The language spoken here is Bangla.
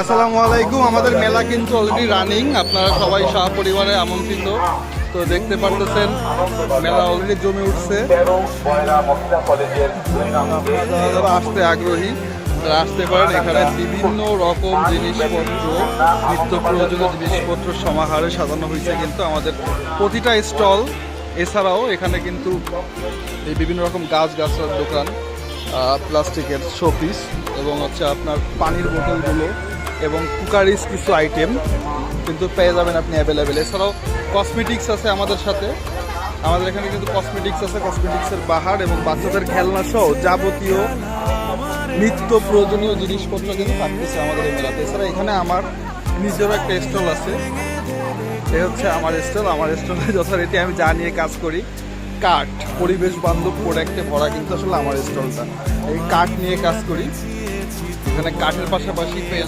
আসসালামু আলাইকুম, আমাদের মেলা কিন্তু অলরেডি রানিং আপনারা সবাই সহ পরিবারে আমন্ত্রিত। তো দেখতে পারতেছেন, মেলা অলরেডি জমে উঠছে। আসতে আগ্রহী। তারা আসতে পারেন, এখানে বিভিন্ন রকম জিনিসপত্র, নিত্য প্রয়োজনীয় জিনিসপত্র সমাহারে সাজানো হয়েছে কিন্তু আমাদের প্রতিটা স্টল। এছাড়াও এখানে কিন্তু এই বিভিন্ন রকম গাছ গাছার দোকান প্লাস্টিকের শোপিস এবং হচ্ছে আপনার পানির বোতলগুলো। এবং কুকারিজ কিছু আইটেম কিন্তু পেয়ে যাবেন আপনি অ্যাভেলেবেল এছাড়াও কসমেটিক্স আছে আমাদের সাথে। আমাদের এখানে কিন্তু কসমেটিক্স আছে কসমেটিক্সের বাহার এবং বাচ্চাদের খেলনা সহ যাবতীয় নিত্য প্রয়োজনীয় জিনিসপত্র কিন্তু থাকতেছে আমাদের এই মেলাতে। এছাড়া এখানে আমার নিজেরও একটা স্টল আছে। এ হচ্ছে আমার স্টল আমার স্টলে যথারীতি আমি যা নিয়ে কাজ করি, কাঠ, পরিবেশ বান্ধব প্রোডাক্টে ভরা কিন্তু আসলে আমার স্টলটা এই কাঠ নিয়ে কাজ করি। এখানে কাঠের পাশাপাশি পেয়ে